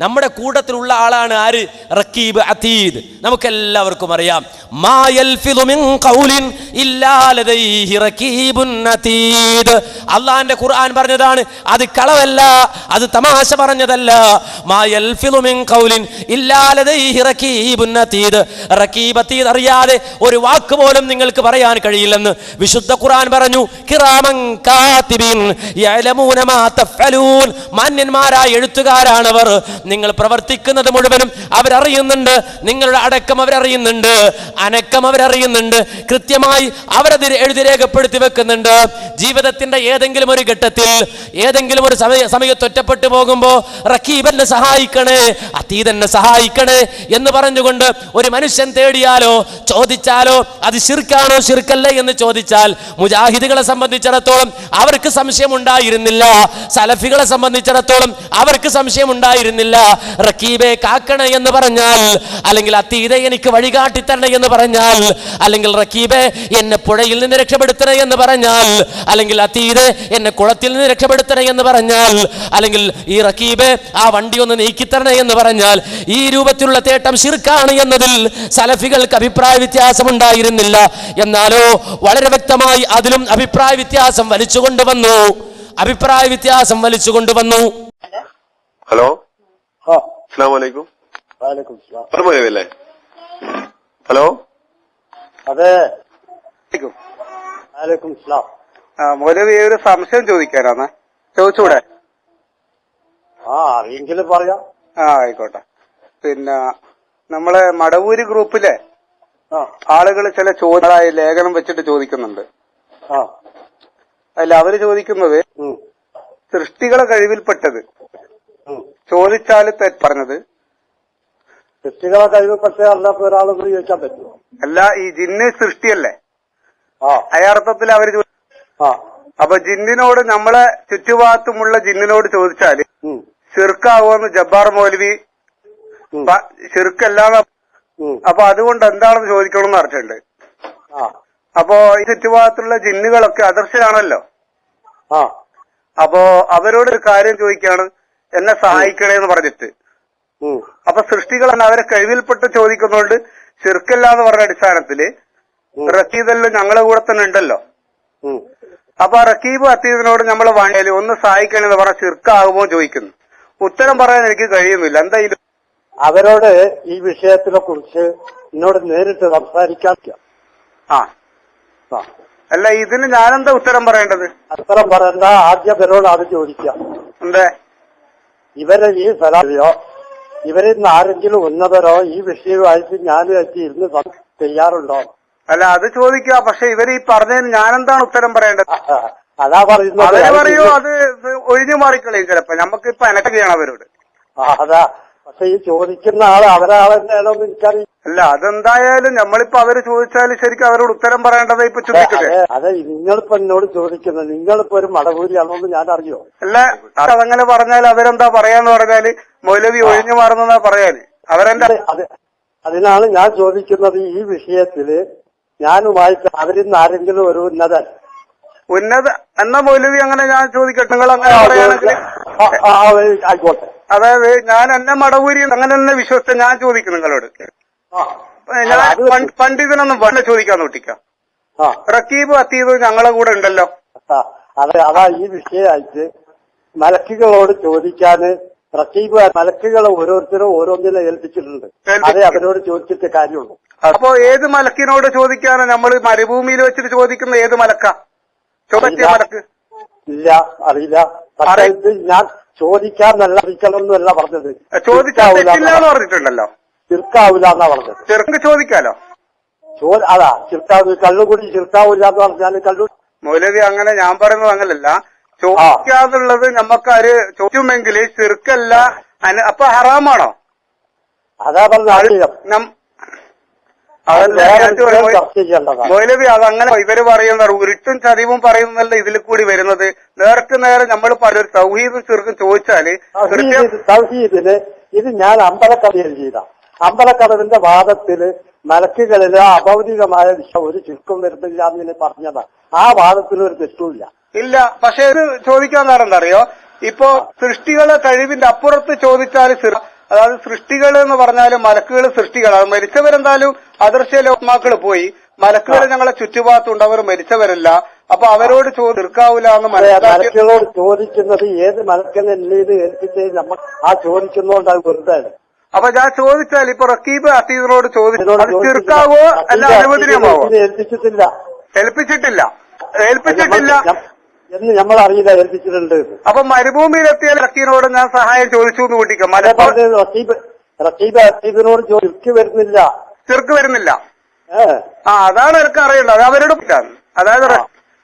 നമ്മുടെ കൂട്ടത്തിലുള്ള ആളാണ് ആര്? റക്കീബ് അതീദ്. നമുക്കെല്ലാവർക്കും അറിയാം. അള്ളാഹിന്റെ ഖുർആൻ പറഞ്ഞതാണ് അത് കളവല്ല അത് തമാശ പറഞ്ഞതല്ല. അറിയാതെ ഒരു വാക്ക് പോലും നിങ്ങൾക്ക് പറയാൻ കഴിയില്ലെന്ന് വിശുദ്ധ ഖുർആൻ പറഞ്ഞു മാന്യന്മാരായ എഴുത്തുകാരാണവർ. നിങ്ങൾ പ്രവർത്തിക്കുന്നത് മുഴുവനും അവരറിയുന്നുണ്ട് നിങ്ങളുടെ അടക്കം അവരറിയുന്നുണ്ട്. അനക്കം അവരറിയുന്നുണ്ട്. കൃത്യമായി അവരത് എഴുതി രേഖപ്പെടുത്തി വെക്കുന്നുണ്ട്. ജീവിതത്തിന്റെ ഏതെങ്കിലും ഒരു ഘട്ടത്തിൽ ഏതെങ്കിലും ഒരു സമയ സമയത്ത് ഒറ്റപ്പെട്ടു പോകുമ്പോൾ റക്കീബെന്നെ സഹായിക്കണേ അതീതെന്നെ സഹായിക്കണേ എന്ന് പറഞ്ഞുകൊണ്ട് ഒരു മനുഷ്യൻ തേടിയാലോ ചോദിച്ചാലോ അത് ശിർക്കാണോ ശിർക്കല്ലേ എന്ന് ചോദിച്ചാൽ മുജാഹിദുകളെ സംബന്ധിച്ചിടത്തോളം അവർക്ക് സംശയം ഉണ്ടായിരുന്നില്ല. സലഫികളെ സംബന്ധിച്ചിടത്തോളം അവർക്ക് സംശയം ഉണ്ടായിരുന്നില്ല. റക്കീബെ കാക്കണേ എന്ന് പറഞ്ഞാൽ അല്ലെങ്കിൽ അതീതെ എനിക്ക് വഴികാട്ടി തരണേ എന്ന് പറഞ്ഞാൽ അല്ലെങ്കിൽ റക്കീബെ എന്നെ പുഴയിൽ നിന്ന് രക്ഷപ്പെടുത്തണേ എന്ന് പറഞ്ഞാൽ അല്ലെങ്കിൽ അതീത് എന്നെ കുളത്തിൽ നിന്ന് രക്ഷപ്പെടുത്തണേ എന്ന് പറഞ്ഞാൽ അല്ലെങ്കിൽ ഈ റക്കീബെ ആ വണ്ടി ഒന്ന് നീക്കിത്തരണേ എന്ന് പറഞ്ഞാൽ ഈ രൂപത്തിലുള്ള തേട്ടം ശിർക്കാണ് എന്നതിൽ സലഫികൾക്ക് അഭിപ്രായ വ്യത്യാസം ഉണ്ടായിരുന്നില്ല. എന്നാലോ വളരെ വ്യക്തമായി അതിലും അഭിപ്രായ വ്യത്യാസം വലിച്ചു കൊണ്ടുവന്നു അഭിപ്രായ വ്യത്യാസം വലിച്ചു കൊണ്ടുവന്നു ഹലോ. അസ്സലാമു അസ്സാം വലൈക്കും പറമല്ലേ ഹലോ? അതെ. വാലേക്കും സലാം. ആ, മൗലവി ഒരു സംശയം ചോദിക്കാനാണ്. ചോദിച്ചൂടെ? ആ അറിയെങ്കിലും പറയാം. ആ ആയിക്കോട്ടെ. പിന്നെ നമ്മളെ മടവൂര് ഗ്രൂപ്പിലെ ആളുകൾ ചില ചോദ്യങ്ങളായി ലേഖനം വെച്ചിട്ട് ചോദിക്കുന്നുണ്ട്. അല്ല അവർ ചോദിക്കുന്നത് സൃഷ്ടികളെ കഴിവിൽപ്പെട്ടത് ചോദിച്ചാൽ ചോദിച്ചാൽ തെറ്റ് പറഞ്ഞത് കുട്ടികളെ പക്ഷേ അല്ലാത്ത ഒരാൾ ചോദിക്കാൻ പറ്റുമോ? അല്ല ഈ ജിന്ന് സൃഷ്ടിയല്ലേ? ആ. അയർത്ഥത്തിൽ അവർ ആ. അപ്പൊ ജിന്നിനോട് നമ്മളെ ചുറ്റുഭാഗത്തുമുള്ള ജിന്നിനോട് ചോദിച്ചാൽ ചെറുക്കാവോന്ന് ജബ്ബാർ മൗലവി ചെറുക്കല്ലാന്ന് അപ്പൊ അതുകൊണ്ട് എന്താണെന്ന് ചോദിക്കണമെന്ന് പറഞ്ഞിട്ടുണ്ട് ആ. അപ്പോ ഈ ചുറ്റുഭാഗത്തുള്ള ജിന്നുകളൊക്കെ അദർശനാണല്ലോ ആ. അപ്പോ അവരോട് ഒരു കാര്യം ചോദിക്കാണ് എന്നെ സഹായിക്കണേ എന്ന് പറഞ്ഞിട്ട്. അപ്പൊ സൃഷ്ടികൾ അവരെ കഴിവിൽപ്പെട്ട് ചോദിക്കുന്നതുകൊണ്ട് ചെറുക്കല്ല എന്ന് പറഞ്ഞ അടിസ്ഥാനത്തിൽ ഉം. ഞങ്ങളെ കൂടെ തന്നെ ഉണ്ടല്ലോ. അപ്പൊ റക്കീബ് അത്തീദിനോട് നമ്മൾ വേണ്ടേൽ ഒന്ന് സഹായിക്കണെന്ന് പറഞ്ഞ ചെറുക്കാകുമോ ചോദിക്കുന്നു. ഉത്തരം പറയാൻ എനിക്ക് കഴിയുന്നില്ല. എന്തായാലും അവരോട് ഈ വിഷയത്തിനെ കുറിച്ച് എന്നോട് നേരിട്ട് സംസാരിക്കാൻ ആ. ആ. അല്ല ഇതിന് ഞാനെന്താ ഉത്തരം പറയേണ്ടത്? ഉത്തരം പറയണ്ട. ആദ്യം അവരോട് അത് ചോദിക്കാം. എന്തേ? ഇവരെ ഈ സ്ഥലോ ഇവരിൽ നിന്ന് ആരെങ്കിലും ഉന്നതരോ ഈ വിഷയമായിട്ട് വെച്ച് ഇരുന്ന് ചെയ്യാറുണ്ടോ? അല്ല അത് ചോദിക്കുക. പക്ഷെ ഇവർ ഈ പറഞ്ഞതിന് ഞാനെന്താണ് ഉത്തരം പറയേണ്ടത്? അതാ പറയുന്നത്. പറയൂ അത് ഒഴിഞ്ഞു മാറിക്കളയും ചിലപ്പോ. നമുക്ക് ഇപ്പൊ ചെയ്യണം അവരോട്. അതാ. പക്ഷെ ഈ ചോദിക്കുന്ന ആൾ അവരാളെ എനിക്കറിയില്ല. അല്ല അതെന്തായാലും നമ്മളിപ്പോ അവർ ചോദിച്ചാലും ശരിക്കും അവരോട് ഉത്തരം പറയേണ്ടത് ഇപ്പൊ ചോദിക്കട്ടെ അതെ നിങ്ങളിപ്പോ എന്നോട് ചോദിക്കുന്നത് നിങ്ങളിപ്പോ ഒരു മടകൂരിയാണോ എന്ന് ഞാൻ അറിയോ അല്ല അതങ്ങനെ പറഞ്ഞാൽ അവരെന്താ പറയാന്ന് പറഞ്ഞാൽ മൗലവി ഒഴിഞ്ഞു മാറുന്നതാ പറയാന്. അവരെന്താ അത് അത്. അതിനാണ് ഞാൻ ചോദിക്കുന്നത് ഈ വിഷയത്തിൽ ഞാനുമായി അവരിൽ നിന്ന് ആരെങ്കിലും ഒരു ഉന്നതൻ. ഉന്നത എന്നാ മൗലവി അങ്ങനെ ഞാൻ ചോദിക്കട്ടെ നിങ്ങൾ അങ്ങനെ പറയുകയാണെങ്കിൽ ആയിക്കോട്ടെ. അതായത് ഞാൻ എന്നെ മടവൂരി അങ്ങനെ തന്നെ വിശ്വസിച്ച ഞാൻ ചോദിക്കും നിങ്ങളോട്. ഞാൻ പണ്ട്- പണ്ഡിതനൊന്നും വേണ്ട ചോദിക്കാൻ നോട്ടിക്കാം. റക്കീബ് അത്തീബ് ഞങ്ങളെ കൂടെ ഉണ്ടല്ലോ. അതെ അതാ ഈ വിഷയമായിട്ട് മലക്കുകളോട് ചോദിക്കാന് റക്കീബ് മലക്കുകളെ ഓരോരുത്തരും ഓരോന്നിനെ ഏൽപ്പിച്ചിട്ടുണ്ട്. അതെ അവരോട് ചോദിച്ചിട്ട് കാര്യമുള്ളൂ. അപ്പോ ഏത് മലക്കിനോട് ചോദിക്കാണ് നമ്മൾ മരുഭൂമിയിൽ വെച്ചിട്ട് ചോദിക്കുന്ന ഏത് മലക്ക? ചോദിച്ച മലക്ക്? ഇല്ല അറിയില്ല. പക്ഷെ ഞാൻ ചോദിക്കാന്നല്ല അറിയിക്കണമെന്നല്ല പറഞ്ഞത് എന്ന് പറഞ്ഞിട്ടുണ്ടല്ലോ. എന്നാ പറഞ്ഞത്. ചെറുക്ക് ചോദിക്കാലോ? ചോ അതാ ചിർക്കാവ് കള്ളുകൂടി ചിർക്കാവൂല എന്ന് പറഞ്ഞാൽ കള്ളു മൗലവി അങ്ങനെ ഞാൻ പറയുന്നത് അങ്ങനല്ല. ചോദിക്കാന്നുള്ളത് നമുക്കാര് ചോദിക്കുമെങ്കിൽ ചെറുക്കല്ല അപ്പൊ ഹറാമാണോ? അതാ പറഞ്ഞ മൗലവി അതങ്ങനെ ഇവർ പറയുന്ന ഉരുട്ടും ചതിവും പറയുന്നല്ല ഇതിൽ കൂടി വരുന്നത്. നേർക്ക് നേരെ നമ്മൾ പലരും സൗഹീദും ചെറുക്കും ചോദിച്ചാൽ സൗഹീദിൽ ഇത് ഞാൻ അമ്പലക്കഥയിൽ ചെയ്ത. അമ്പലക്കടവിന്റെ വാദത്തിൽ മലക്കുകളിൽ അഭൗതികമായ ഒരു ചുരുക്കം വരുന്നില്ല എന്ന് പറഞ്ഞത്. ആ വാദത്തിൽ ഒരു തെറ്റുമില്ല ഇല്ല. പക്ഷെ ഇത് ചോദിക്കാൻ കാരണം എന്താ അറിയോ? ഇപ്പോ സൃഷ്ടികളെ കഴിവിന്റെ അപ്പുറത്ത് ചോദിച്ചാൽ അതായത് സൃഷ്ടികൾ എന്ന് പറഞ്ഞാൽ മലക്കുകൾ സൃഷ്ടികൾ അത് മരിച്ചവരെന്തായാലും അദൃശ്യ ലോകമാക്കൾ പോയി. മലക്കുകൾ ഞങ്ങളെ ചുറ്റുപാടത്തുണ്ട് അവർ മരിച്ചവരല്ല. അപ്പൊ അവരോട് ചോദ്യം തീർക്കാവൂല എന്ന് മലക്കുകളോട് ചോദിക്കുന്നത് ഏത് മലക്കനെ ഇത് ഏൽപ്പിച്ച് നമ്മൾ ആ ചോദിക്കുന്നതുകൊണ്ട് അത് വെറുതെ അപ്പൊ ഞാൻ ചോദിച്ചാൽ ഇപ്പൊ റക്കീബ് അസീദിനോട് ചോദിച്ചു അത് അല്ല അനുവദനീയമാവോ? ഏൽപ്പിച്ചിട്ടില്ല. ഏൽപ്പിച്ചിട്ടില്ല. ഏൽപ്പിച്ചിട്ടില്ല. എന്ന് നമ്മൾ അറിയില്ല ഏൽപ്പിച്ചിട്ടുണ്ട്. അപ്പൊ മരുഭൂമിയിലെത്തിയ റക്കീനോട് ഞാൻ സഹായം ചോദിച്ചു എന്ന് കൂട്ടിക്കാം മലപ്പുറം റഷീബ് റസീബിനോട് ചോദിച്ചു വരുന്നില്ല. ചെറുക്ക് വരുന്നില്ല. ആ അതാണ് എനിക്ക് അറിയുള്ളത് അത് അവരോട് അതായത്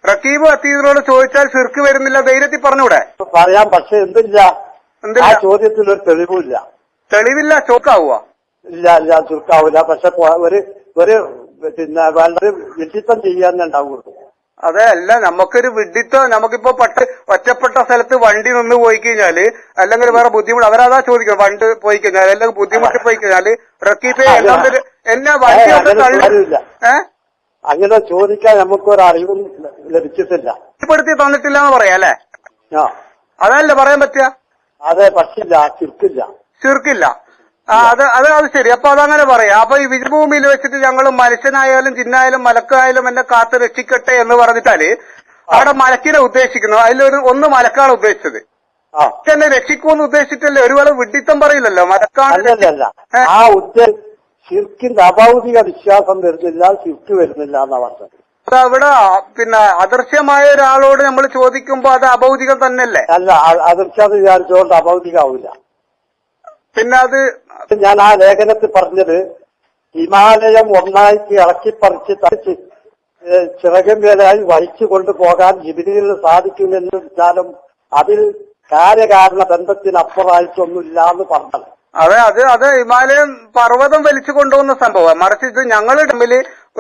റക്കീബ് അത്തീദിനോട് ചോദിച്ചാൽ ചെറുക്ക് വരുന്നില്ല ധൈര്യത്തിൽ പറഞ്ഞൂടെ? പറയാം പക്ഷെ എന്തില്ല? ആ എന്തില്ല? ചോദ്യത്തിൽ ഒരു തെളിവില്ല തെളിവില്ല ചോക്കാവുക ഇല്ല ഇല്ല ചുരുക്കാവില്ല. പക്ഷെ ഒരു ഒരു പിന്നെ വളരെ വിഡിത്തം ചെയ്യാൻ ഉണ്ടാവുള്ളൂ. അതെ അല്ല നമുക്കൊരു വിഡിത്തോ നമുക്കിപ്പോ പട്ട് ഒറ്റപ്പെട്ട സ്ഥലത്ത് വണ്ടി നിന്ന് പോയി കഴിഞ്ഞാൽ അല്ലെങ്കിൽ വേറെ ബുദ്ധിമുട്ട് അവരതാ ചോദിക്കുന്നത് വണ്ട് പോയി കഴിഞ്ഞാൽ അല്ലെങ്കിൽ ബുദ്ധിമുട്ട് പോയി കഴിഞ്ഞാൽ റക്കീപ്പ് എന്നാ വണ്ടി അങ്ങനെ. ഏഹ് ചോദിക്കാൻ നമുക്കൊരു അറിവും ലഭിച്ചിട്ടില്ല. പെടുത്തി തന്നിട്ടില്ല എന്ന് പറയാം അല്ലേ? അതല്ലേ പറയാൻ പറ്റുക? അതെ പക്ഷില്ല ചുരുക്കില്ല. ചുരുക്കില്ല. അത് അത് അത് ശരി. അപ്പൊ അതങ്ങനെ പറയാം. അപ്പൊ ഈ വിജഭൂമിയിൽ വെച്ചിട്ട് ഞങ്ങൾ മനുഷ്യനായാലും ചിന്നായാലും മലക്കായാലും എന്നെ കാത്തു രക്ഷിക്കട്ടെ എന്ന് പറഞ്ഞിട്ടാൽ അവിടെ മലക്കിനെ ഉദ്ദേശിക്കുന്നു. അതിലൊരു ഒന്ന് മലക്കാണ് ഉദ്ദേശിച്ചത്. എന്നെ രക്ഷിക്കൂന്ന് ഉദ്ദേശിച്ചിട്ടല്ലേ ഒരുപാട് വിഡിത്തം പറയില്ലല്ലോ? മലക്കാണ്? ആ ഉദ്ദേശം ശിർക്കിന്റെ അഭൗതിക വിശ്വാസം വരുന്നില്ല ശിർക്ക് വരുന്നില്ല എന്നാ പറഞ്ഞത്. അവിടെ പിന്നെ അദൃശ്യമായ ഒരാളോട് നമ്മൾ ചോദിക്കുമ്പോ അത് അഭൗതികം തന്നെയല്ലേ? അല്ല അദൃശ്യം വിചാരിച്ചുകൊണ്ട് അഭൗതികാവില്ല പിന്നെ അത് ഞാൻ ആ ലേഖനത്തിൽ പറഞ്ഞത് ഹിമാലയം ഒന്നായിട്ട് ഇളക്കിപ്പറിച്ച് തടിച്ച് ചിറകമേലായി വഹിച്ചു കൊണ്ടുപോകാൻ ജിബിലിയിൽ സാധിക്കുമെന്ന് വെച്ചാലും അതിൽ കാര്യകാരണ ബന്ധത്തിനപ്പുറമായിട്ടൊന്നുമില്ല എന്ന് പറഞ്ഞത്. അതെ അത് അത് ഹിമാലയം പർവതം വലിച്ചു കൊണ്ടുപോകുന്ന സംഭവം മറിച്ച് ഇത് ഞങ്ങൾ തമ്മിൽ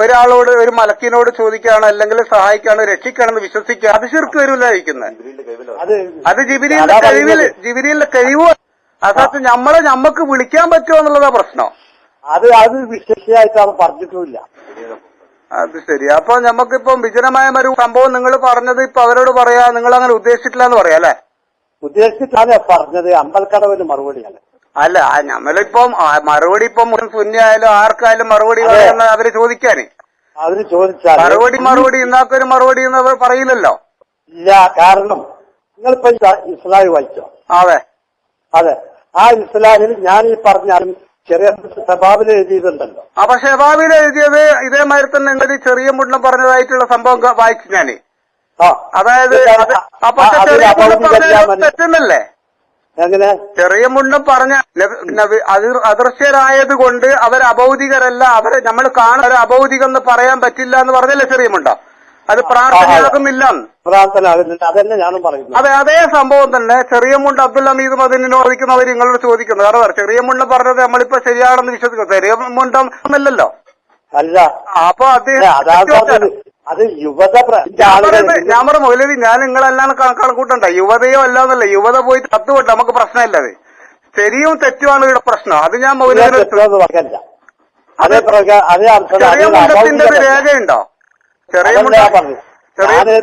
ഒരാളോട് ഒരു മലക്കിനോട് ചോദിക്കുകയാണ് അല്ലെങ്കിൽ സഹായിക്കുകയാണ് രക്ഷിക്കുകയാണെന്ന് വിശ്വസിക്കുക അത് ശരിക്കും വരില്ലായിരിക്കുന്നത്. അത് അതാ കഴിവിൽ. ജിബിരിയിലെ കഴിവ് അതായത് നമ്മളെ നമ്മക്ക് വിളിക്കാൻ പറ്റുമോ എന്നുള്ളതാ പ്രശ്നം. അത് അത് വിശേഷിയായിട്ടാണ് പറഞ്ഞിട്ടുമില്ല. അത് ശരി. അപ്പൊ നമുക്കിപ്പം വിജനമായ ഒരു സംഭവം നിങ്ങൾ പറഞ്ഞത് ഇപ്പൊ അവരോട് പറയാ നിങ്ങൾ അങ്ങനെ ഉദ്ദേശിച്ചിട്ടില്ല എന്ന് പറയാം അല്ലെ? ഉദ്ദേശിച്ചിട്ടാണ് പറഞ്ഞത്. അമ്പൽക്കടവിന് മറുപടിയാണ് അല്ല നമ്മളിപ്പം മറുപടി ഇപ്പം സുന്നിയായാലും ആർക്കായാലും മറുപടി അതെ. പറയുന്ന അവർ ചോദിക്കാന്. അവർ ചോദിച്ചാൽ മറുപടി മറുപടി ഇന്നാക്കൊരു മറുപടി എന്ന് അവർ പറയില്ലല്ലോ. ഇല്ല കാരണം നിങ്ങളിപ്പോ ഇസ്ലാ- ഇസ്ലാം വായിച്ചോ? അതെ. അതെ. ആ ഇസ്ലാമിൽ ഞാൻ ഈ പറഞ്ഞാലും ചെറിയ ഷബാബിൽ എഴുതിയതുണ്ടല്ലോ. അപ്പൊ ഷെബാബിൽ എഴുതിയത് ഇതേമാതിരി തന്നെ നിങ്ങൾ ചെറിയ മുണ്ണം പറഞ്ഞതായിട്ടുള്ള സംഭവം വായിച്ചു ഞാൻ. അതായത് തെറ്റെന്നല്ലേ? എങ്ങനെ? ചെറിയ മുണ്ണം പറഞ്ഞ അദൃശ്യരായത് കൊണ്ട് അവർ അബൗദികരല്ല അവരെ നമ്മൾ കാണാൻ അബൗദികം എന്ന് പറയാൻ പറ്റില്ല എന്ന് പറഞ്ഞല്ലേ ചെറിയ മുണ്ടം? അത് പ്രാർത്ഥനയാകുന്നില്ല. അതന്നെ ഞാനും പറയുന്നു അതെ അതേ സംഭവം തന്നെ ചെറിയ മുണ്ട് അബ്ദുൽ അമീദ് മദിനോട് ചോദിക്കുന്നവർ നിങ്ങളോട് ചോദിക്കുന്നത്. കാരണം ചെറിയ മുണ്ട് പറഞ്ഞത് നമ്മളിപ്പോ ശരിയാണെന്ന് വിശ്വസിക്കുന്നു ചെറിയ മുണ്ടല്ലോ എന്നല്ലല്ലോ. അല്ല. അപ്പൊ അദ്ദേഹം അത് യുവത ഞാൻ പറഞ്ഞു പറയുന്നത് ഞാൻ പറഞ്ഞ മൗലവി ഞാൻ നിങ്ങളെല്ലാം കണക്കൂട്ടണ്ട. യുവതയോ അല്ലാന്നല്ല യുവത പോയി തത്തുകൊണ്ട് നമുക്ക് പ്രശ്നമില്ലത് ശരിയും തെറ്റുമാണ് ഇവിടെ പ്രശ്നം. അത് ഞാൻ മൗലവിനെ അതെ പ്രകാരം അതേ അർത്ഥം രേഖയുണ്ടോ?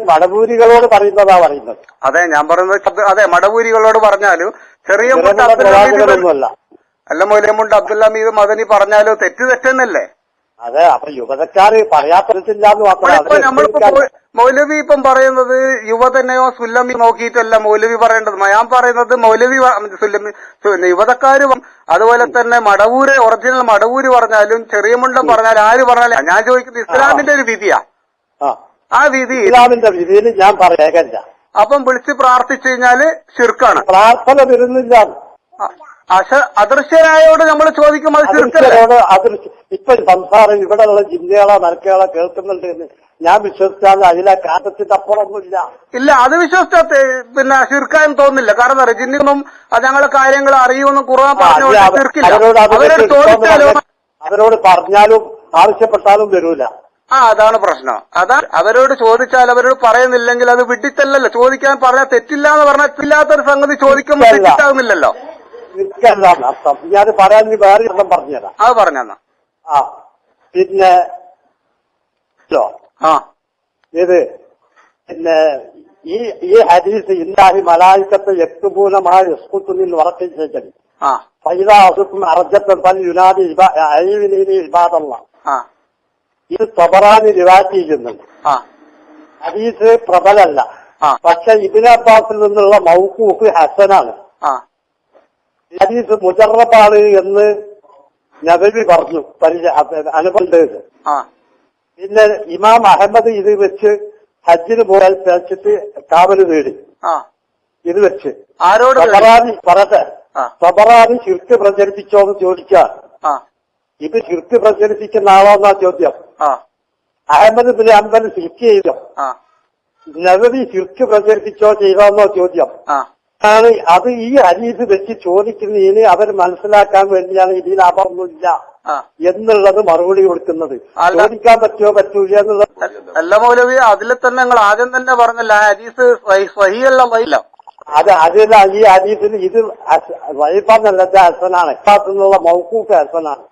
മടപൂരികളോട് പറയുന്നതാ പറയുന്നത്. അതെ ഞാൻ പറയുന്നത് അതെ മടപൂരികളോട് പറഞ്ഞാലും ചെറിയ അല്ല മൊലിയമുണ്ട് അബ്ദുൽ ഹമീദ് മദനി പറഞ്ഞാലോ തെറ്റ് തെറ്റെന്നല്ലേ? അതെ അപ്പൊ യുവതക്കാര് പറയാത്തില്ല മൗലവി ഇപ്പം പറയുന്നത് യുവതനെയോ സുല്ലമി നോക്കിയിട്ടല്ല മൗലവി പറയേണ്ടത്. ഞാൻ പറയുന്നത് മൗലവി സുല്ലമി യുവതക്കാര് അതുപോലെ തന്നെ മടവൂര് ഒറിജിനൽ മടവൂര് പറഞ്ഞാലും ചെറിയ മുണ്ടം പറഞ്ഞാലും ആര് പറഞ്ഞാലും ഞാൻ ചോദിക്കുന്നത് ഇസ്ലാമിന്റെ ഒരു വിധിയാ. ആ. ആ വിധി ഇസ്ലാമിന്റെ വിധിയിൽ ഞാൻ പറയേക്കല്ല അപ്പം വിളിച്ച് പ്രാർത്ഥിച്ചു കഴിഞ്ഞാൽ ശിർക്കാണ്. പ്രാർത്ഥന വരുന്നില്ല. അദൃശ്യരായോട് നമ്മൾ ചോദിക്കും അത് അതിർച്ചയോട് അതിർച്ച ഇപ്പൊ സംസാരം ഇവിടെയുള്ള ജില്ലകളോ മരക്കുകളോ കേൾക്കുന്നുണ്ട് എന്ന് ഞാൻ വിശ്വസിച്ചാൽ അതിലെ കാറ്റത്തിന്റെ അപ്പുറമൊന്നുമില്ല. ഇല്ല അത് വിശ്വസിച്ച പിന്നെ ശിർക്കാൻ തോന്നില്ല കാരണം അറിയാം അത് ഞങ്ങളെ കാര്യങ്ങൾ അറിയുമെന്ന് ഖുർആൻ പറഞ്ഞോട് പറഞ്ഞു അവരോട് ചോദിച്ചാലോ? അവരോട് പറഞ്ഞാലും ആവശ്യപ്പെട്ടാലും വരൂല. ആ അതാണ് പ്രശ്നം. അതാ അവരോട് ചോദിച്ചാൽ അവരോട് പറയുന്നില്ലെങ്കിൽ അത് വിട്ടിത്തല്ലല്ലോ ചോദിക്കാൻ പറഞ്ഞാൽ തെറ്റില്ല എന്ന് പറഞ്ഞാൽ ഇല്ലാത്തൊരു സംഗതി ചോദിക്കുമ്പോൾ. തെറ്റിട്ടാകുന്നില്ലല്ലോ നിൽക്കല്ല അർത്ഥം. ഞാൻ പറയാൻ ഇനി വേറെ അർത്ഥം പറഞ്ഞുതരാം. അത് പറഞ്ഞാ ആ പിന്നെ ആ. ഇത് പിന്നെ ഈ ഈ ഹദീസ് ഇല്ലാഹി മലായിക്കത്ത് യസ്കുത്തുനിൽ ഉറപ്പിച്ചേക്കടി ആ. ഫൈദ അസുഖം അർജത്തൻ പല യുനാദി ഇബാദല്ല ആ. ഇത് തൊബറാനി റിവാറ്റ് ചെയ്യുന്നുണ്ട് ഹദീസ് പ്രബലല്ല പക്ഷെ ഇബിൻ അബ്ബാസിൽ നിന്നുള്ള മൗക്കൂഫ് ഹസനാണ്. ഹദീസ് മുജറബാണ് എന്ന് നബി പറഞ്ഞു. അനുബന്ധത് പിന്നെ ഇമാം അഹമ്മദ് ഇത് വെച്ച് ഹജ്ജിന് പോയാൽ വെച്ചിട്ട് കാവൽ നേടി ഇത് വെച്ച്. ആരോട്? പറട്ടെ തബറാനി സബറാനി ശിർക്ക് പ്രചരിപ്പിച്ചോ എന്ന് ആ. ഇത് ചുരുക്ക് പ്രചരിപ്പിക്കുന്ന ആളോന്നാ ചോദ്യം. അഹമ്മദ് ബിൻ അമ്പൽ ശിർക്ക് ചെയ്തോ? ആ. നബവി ശിർക്ക് പ്രചരിപ്പിച്ചോ ചെയ്തോന്നോ ചോദ്യം. ആണ് അത് ഈ അരീത് വെച്ച് ചോദിക്കുന്നതിന് അവർ മനസ്സിലാക്കാൻ വേണ്ടിയാണ് ഇതിൽ അപർന്നില്ല എന്നുള്ളത് മറുപടി കൊടുക്കുന്നത്. ചോദിക്കാൻ പറ്റുമോ പറ്റൂല എന്നുള്ളത്? അല്ല മൗലവി അതിൽ തന്നെ നിങ്ങൾ ആദ്യം തന്നെ പറഞ്ഞല്ല. അരീസ് സഹിയല്ല അത് അതിൽ ഈ അരീസിന് ഇത് വൈഫാന്നല്ല അസനാണ് എന്നുള്ള മൗക്കൂഫ് അസനാണ്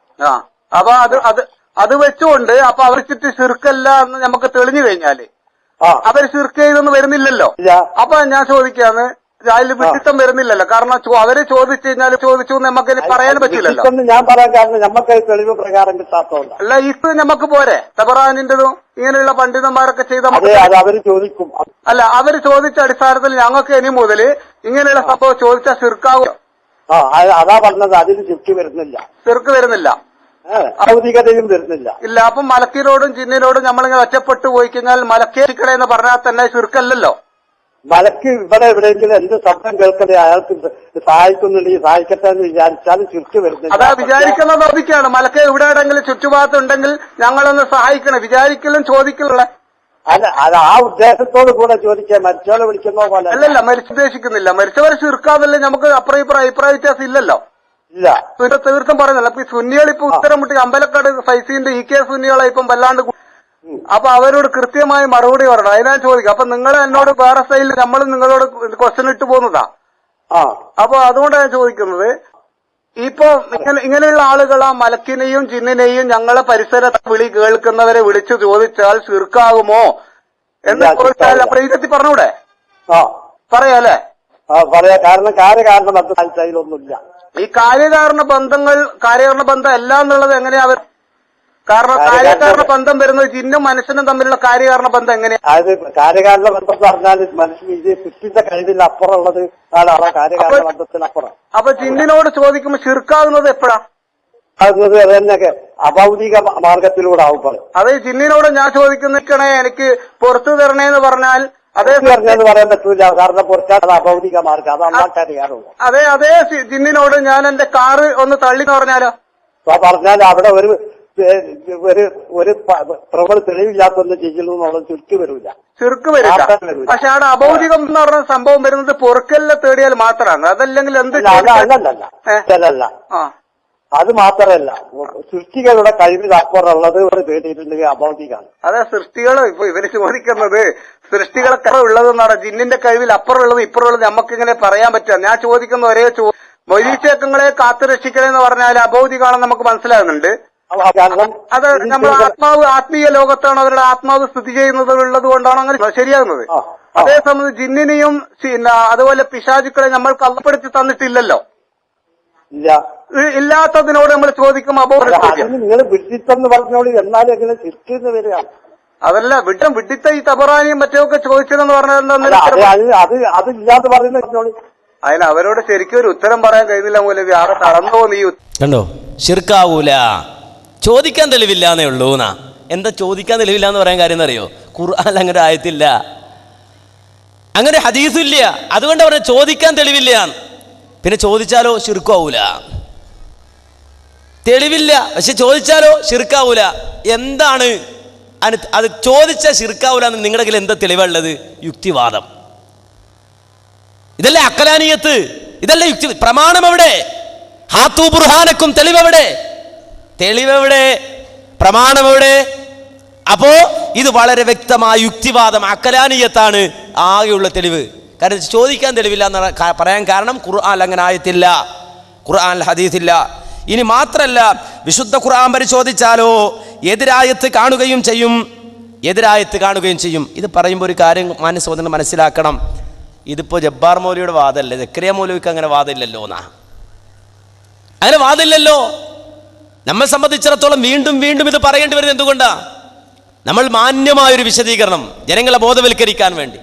അപ്പൊ അത് അത് അത് വെച്ചുകൊണ്ട് അപ്പൊ അവർ ചുറ്റി ശിർക്കല്ല എന്ന് നമുക്ക് തെളിഞ്ഞു കഴിഞ്ഞാൽ. അവർ ശിർക്ക് ചെയ്തൊന്നും വരുന്നില്ലല്ലോ. അപ്പൊ ഞാൻ ചോദിക്കാന്ന് അതിൽ വിട്ടിത്തം വരുന്നില്ലല്ലോ. കാരണം അവരെ ചോദിച്ചു കഴിഞ്ഞാൽ ചോദിച്ചു നമുക്ക് പറയാൻ പറ്റില്ലല്ലോ. ഞാൻ പറയാൻ കാരണം നമുക്ക് തെളിവ് പ്രകാരം കിട്ടാത്തതുകൊണ്ട്. അല്ല ഇത് നമുക്ക് പോരെ. തബറാനിന്റെതും ഇങ്ങനെയുള്ള പണ്ഡിതന്മാരൊക്കെ ചെയ്ത അവർ ചോദിക്കും. അല്ല അവർ ചോദിച്ച അടിസ്ഥാനത്തിൽ ഞങ്ങൾക്ക് ഇനി മുതൽ ഇങ്ങനെയുള്ള സംഭവം ചോദിച്ചാൽ ശിർക്കാവും ആ അതാ പറഞ്ഞത്. അതിന് ചുരുക്കി വരുന്നില്ല. ശിർക്ക് വരുന്നില്ല. ഭൗതികതയും വരുന്നില്ല. ഇല്ല അപ്പം മലക്കിനോടും ജിന്നിനോടും നമ്മളിങ്ങനെ ഒറ്റപ്പെട്ടു പോയി കഴിഞ്ഞാൽ മലക്കേരിക്കട എന്ന് പറഞ്ഞാൽ തന്നെ ചുരുക്കല്ലല്ലോ? മലക്ക് ഇവിടെ എവിടെയെങ്കിലും എന്ത് ശബ്ദം കേൾക്കണേ അയാൾക്ക് സഹായിക്കുന്നുണ്ടെങ്കിൽ സഹായിക്കട്ടെ എന്ന് വിചാരിച്ചാലും ചുറ്റു വരുന്നില്ല. അതാ വിചാരിക്കുന്ന ലോപിക്കാണ് മലക്ക് എവിടെയെങ്കിലും ചുറ്റുഭാഗത്തുണ്ടെങ്കിൽ ഞങ്ങളൊന്ന് സഹായിക്കണം. വിചാരിക്കലും ചോദിക്കലുള്ള. അല്ല അത് ആ ഉദ്ദേശത്തോട് കൂടെ ചോദിക്കാൻ മരിച്ചവരെ വിളിക്കുന്ന പോലെ. അല്ലല്ല മരിച്ചുദ്ദേശിക്കുന്നില്ല മരിച്ചവരെ ചുരുക്കാതല്ലേ നമുക്ക് ഇപ്പുറം അഭിപ്രായ വ്യത്യാസം ഇല്ലല്ലോ. ഇല്ല. പിന്നെ തീർത്തും പറയുന്നില്ല. അപ്പൊ ഈ സുന്നികൾ ഇപ്പൊ ഉത്തരം മുട്ടി അമ്പലക്കാട് ഫൈസിന്റെ ഇ കെ സുന്നികളെ ഇപ്പം വല്ലാണ്ട് അപ്പൊ അവരോട് കൃത്യമായി മറുപടി പറയണം. അതിനാ ചോദിക്കുക അപ്പൊ നിങ്ങൾ എന്നോട് വേറെ സ്റ്റൈലിൽ നമ്മൾ നിങ്ങളോട് ക്വസ്റ്റ്യൻ ഇട്ട് പോകുന്നതാ. അപ്പൊ അതുകൊണ്ടാണ് ഞാൻ ചോദിക്കുന്നത്. ഇപ്പൊ ഇങ്ങനെ ഇങ്ങനെയുള്ള ആളുകൾ ആ മലക്കിനെയും ജിന്നിനെയും ഞങ്ങളെ പരിസരത്ത് വിളി കേൾക്കുന്നവരെ വിളിച്ചു ചോദിച്ചാൽ ചുരുക്കാകുമോ എന്ന് ചോദിച്ചാൽ. അപ്പൊ ഇതെത്തി പറഞ്ഞൂടെ? പറയാല്ലേ? പറയാ കാരണം കാര്യകാരണ ബന്ധം അതിലൊന്നുമില്ല ഈ കാര്യകാരണ ബന്ധങ്ങൾ കാര്യകാരണ ബന്ധം അല്ല എന്നുള്ളത് എങ്ങനെയാ അവർ കാരണം കാര്യകാരണ- ബന്ധം വരുന്നത് ജിന്നും മനുഷ്യനും തമ്മിലുള്ള കാര്യകാരണ ബന്ധം എങ്ങനെയാ? അതായത് കാര്യകാരണ ബന്ധം എന്ന് പറഞ്ഞാൽ മനുഷ്യൻ ഇത് സൃഷ്ടിച്ച കഴിവിൽ അപ്പുറമുള്ളത് ആണ് ആ കാര്യകാരണ ബന്ധത്തിനപ്പുറം അപ്പൊ ജിന്നിനോട് ചോദിക്കുമ്പോൾ ചെറുക്കാവുന്നത് എപ്പോഴാ? അത് തന്നെ അഭൗതിക മാർഗത്തിലൂടെ ആവുമ്പോൾ അത് ജിന്നിനോട് ഞാൻ ചോദിക്കുന്ന എനിക്ക് പുറത്തു തരണേന്ന് പറഞ്ഞാൽ അതേ പറഞ്ഞെന്ന് പറയാൻ പറ്റൂല. കാരണം പുറത്താൽ അത് അഭൗതിക മാർഗം. അത് ജിന്നിനോട് ഞാൻ എന്റെ കാറ് ഒന്ന് തള്ളി പറഞ്ഞാലോ? പറഞ്ഞാൽ അവിടെ ഒരു ഒരു ഒരു പ്രബല തെളിവില്ലാത്തൊന്നും ചെയ്യുന്നു എന്നുള്ളത് ചുരുക്കി വരൂല. ചുരുക്ക് വരില്ല. വരില്ല. പക്ഷെ അവിടെ അഭൗതികം എന്ന് പറഞ്ഞ സംഭവം വരുന്നത് പൊറുക്കലിനെ തേടിയാൽ മാത്രമാണ്. അതല്ലെങ്കിൽ എന്ത് അല്ല അല്ലല്ല. അത് മാത്രമല്ല സൃഷ്ടികളുടെ കഴിവിൽ അപ്പുറമുള്ളത് ഇവർ പേടിയിട്ടുണ്ടെങ്കിൽ അഭൗതികമാണ് അതെ സൃഷ്ടികൾ ഇപ്പൊ ഇവർ ചോദിക്കുന്നത് സൃഷ്ടികളൊക്കെ ഉള്ളതെന്നാണ് ജിന്നിന്റെ കഴിവിൽ അപ്പുറമുള്ളത് ഇപ്പുറമുള്ളത് നമുക്ക് ഇങ്ങനെ പറയാൻ പറ്റുക. ഞാൻ ചോദിക്കുന്ന ഒരേ ചോ മൊയ്തീച്ചേക്കങ്ങളെ കാത്തു രക്ഷിക്കണമെന്ന് പറഞ്ഞാൽ അഭൗതികമാണെന്ന് നമുക്ക് മനസ്സിലാകുന്നുണ്ട്. അത് നമ്മൾ ആത്മാവ് ആത്മീയ ലോകത്താണ് അവരുടെ ആത്മാവ് സ്ഥിതി ചെയ്യുന്നത് ഉള്ളത് കൊണ്ടാണ് അങ്ങനെ ശരിയാകുന്നത്. അതേ ജിന്നിനെയും അതുപോലെ പിശാചുക്കളെ നമ്മൾ കള്ളപ്പെടുത്തി തന്നിട്ടില്ലല്ലോ. ഇല്ല. ഇല്ലാത്തതിനോട് നമ്മൾ ചോദിക്കും അതിന് നിങ്ങൾ വിഡിത്തെന്ന് പറഞ്ഞോളൂ എന്നാലും എങ്ങനെ സൃഷ്ടിന്ന് വരികയാണ്. അതല്ല വിട്ടം വിട്ടിത്ത ഈ തബറാനിയും മറ്റൊക്കെ ചോദിച്ചതെന്ന് പറഞ്ഞാൽ അത് അത് ഇല്ലാന്ന് അതിന് അവരോട് ശരിക്കും ഒരു ഉത്തരം പറയാൻ കഴിയുന്നില്ല മൂലവി ആടെ തളർന്നു നീ? കണ്ടോ? ശിർക്കാവൂല. ചോദിക്കാൻ തെളിവില്ല എന്നേ ഉള്ളൂ എന്നാ. എന്താ ചോദിക്കാൻ തെളിവില്ല എന്ന് പറയാൻ കാര്യം എന്നറിയോ? ഖുർആൻ അങ്ങനെ ആയത്തില്ല. അങ്ങനെ ഹദീസില്ല അതുകൊണ്ട് അവരെ ചോദിക്കാൻ തെളിവില്ല. പിന്നെ ചോദിച്ചാലോ? ഷിർക്കാവൂല തെളിവില്ല. പക്ഷെ ചോദിച്ചാലോ? ശിർക്കാവൂല. എന്താണ്? അത് ചോദിച്ചാൽ ശിർക്കാവൂല എന്ന് നിങ്ങളുടെ കയ്യിൽ എന്താ തെളിവുള്ളത്? യുക്തിവാദം. ഇതല്ലേ അക്കലാനീയത്ത്? ഇതല്ലേ യുക്തി പ്രമാണം എവിടെ ഹാത്തു ബുർഹാനക്കും തെളിവെവിടെ? തെളിവെവിടെ? പ്രമാണം എവിടെ അപ്പോ ഇത് വളരെ വ്യക്തമായ യുക്തിവാദം. അക്കലാനീയത്താണ് ആകെയുള്ള തെളിവ്. കാരണം ചോദിക്കാൻ തെളിവില്ല എന്ന് പറയാൻ കാരണം ഖുർആൻ അങ്ങനെ ആയത്തില്ല. ഖുർആൻ ഹദീസില്ല. ഇനി മാത്രല്ല വിശുദ്ധ ഖുർആൻ പരിശോധിച്ചാലോ എതിരായത്ത് കാണുകയും ചെയ്യും. എതിരായത്ത് കാണുകയും ചെയ്യും. ഇത് പറയുമ്പോൾ ഒരു കാര്യം മാനസോദനം മനസ്സിലാക്കണം. ഇതിപ്പോൾ ജബ്ബാർ മൗലിയുടെ വാദമല്ലേ ജക്രിയ മൗലിക്ക് അങ്ങനെ വാദമില്ലല്ലോ എന്നാ. അങ്ങനെ വാദമില്ലല്ലോ നമ്മെ സംബന്ധിച്ചിടത്തോളം വീണ്ടും വീണ്ടും ഇത് പറയേണ്ടി വരുന്നത് എന്തുകൊണ്ടാ? നമ്മൾ മാന്യമായൊരു വിശദീകരണം ജനങ്ങളെ ബോധവൽക്കരിക്കാൻ വേണ്ടി.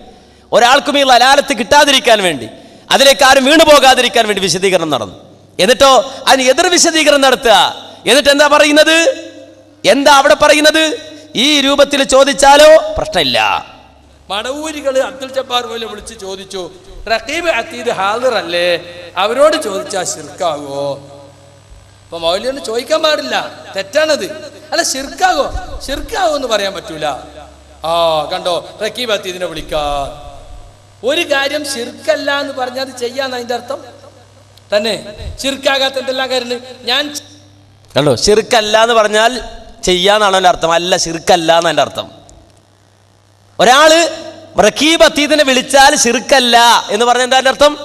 ഒരാൾക്കും ഈ ലലാലത്ത് കിട്ടാതിരിക്കാൻ വേണ്ടി. അതിലേക്ക് ആരും വീണു പോകാതിരിക്കാൻ വേണ്ടി വിശദീകരണം നടന്നു. എന്നിട്ടോ അതിന് എതിർ വിശദീകരണം നടത്തുക. എന്നിട്ട് എന്താ പറയുന്നത്? എന്താ അവിടെ പറയുന്നത്? ഈ രൂപത്തിൽ ചോദിച്ചാലോ? പ്രശ്നമില്ല. മടവൂരികൾ അബ്ദുൽ ജബ്ബാർ പോലെ വിളിച്ച് ചോദിച്ചു റഖീബ് അതീദ് ഹാദിർ അല്ലേ? അവരോട് ചോദിച്ചാൽ ശിർക്കാവോ? അപ്പൊ മൗലിയോട് ചോദിക്കാൻ പാടില്ല. തെറ്റാണത്. അല്ല ശിർക്കാകോ ശിർക്കാവോ എന്ന് പറയാൻ പറ്റൂല. ആ കണ്ടോ റക്കീബ് അതീദിനെ വിളിക്കാൻ ഒരു കാര്യം ശിർക്കല്ല എന്ന് പറഞ്ഞാൽ അത് ചെയ്യാന്ന് അതിന്റെ അർത്ഥം? തന്നെ ചിർക്കാകാത്ത എന്തെല്ലാം കാര്യം ഞാൻ കണ്ടോ? ചിർക്കല്ല എന്ന് പറഞ്ഞാൽ ചെയ്യാന്നാണോ എന്റെ അർത്ഥം? അല്ല ചിർക്കല്ല എന്ന് എന്റെ അർത്ഥം. ഒരാൾ റക്കീബ് അത്തീതിനെ വിളിച്ചാൽ ശിർക്കല്ല എന്ന് പറഞ്ഞ എന്താ എന്റെ അർത്ഥം?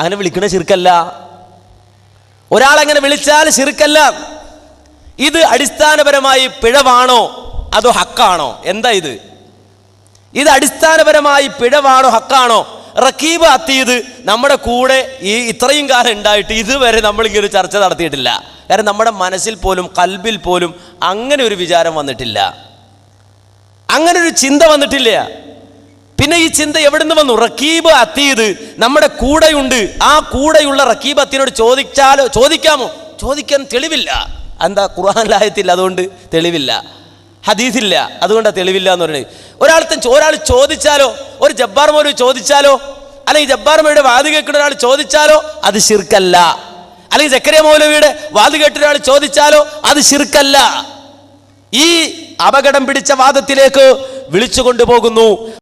അങ്ങനെ വിളിക്കണ ശിർക്കല്ല. ഒരാളങ്ങനെ വിളിച്ചാൽ ശിർക്കല്ല. ഇത് അടിസ്ഥാനപരമായി പിഴവാണോ? അതോ ഹക്കാണോ? എന്താ ഇത്? ഇത് അടിസ്ഥാനപരമായി പിഴവാണോ ഹക്കാണോ? റക്കീബ് അത്തീത് നമ്മുടെ കൂടെ ഈ ഇത്രയും കാലം ഉണ്ടായിട്ട് ഇതുവരെ നമ്മളിങ്ങനെ ഒരു ചർച്ച നടത്തിയിട്ടില്ല. കാരണം നമ്മുടെ മനസ്സിൽ പോലും കൽബിൽ പോലും അങ്ങനെ ഒരു വിചാരം വന്നിട്ടില്ല. അങ്ങനെ ഒരു ചിന്ത വന്നിട്ടില്ല. പിന്നെ ഈ ചിന്ത എവിടുന്ന് വന്നു? റക്കീബ് അത്തീത് നമ്മുടെ കൂടെയുണ്ട്. ആ കൂടെയുള്ള റക്കീബ് അത്തീനോട് ചോദിച്ചാലോ ചോദിക്കാമോ? ചോദിക്കാൻ തെളിവില്ല. എന്താ ഖുർആൻ ലായത്തിൽ അതുകൊണ്ട് തെളിവില്ല. ഹദീസില്ല. അതുകൊണ്ടാണ് തെളിവില്ല എന്ന് പറയുന്നത് ഒരാൾ ഒരാൾ ചോദിച്ചാലോ ഒരു ജബ്ബാർ മോര് ചോദിച്ചാലോ അല്ലെങ്കിൽ ജബ്ബാർ മോയുടെ വാത് കേൾക്കുന്ന ഒരാൾ ചോദിച്ചാലോ അത് ശിർക്കല്ല. അല്ലെങ്കിൽ ജക്കരിയ മൗലവിയുടെ വാത് കേട്ട ഒരാൾ ചോദിച്ചാലോ അത് ശിർക്കല്ല. ഈ അപകടം പിടിച്ച വാദത്തിലേക്ക് വിളിച്ചു കൊണ്ടുപോകുന്നു.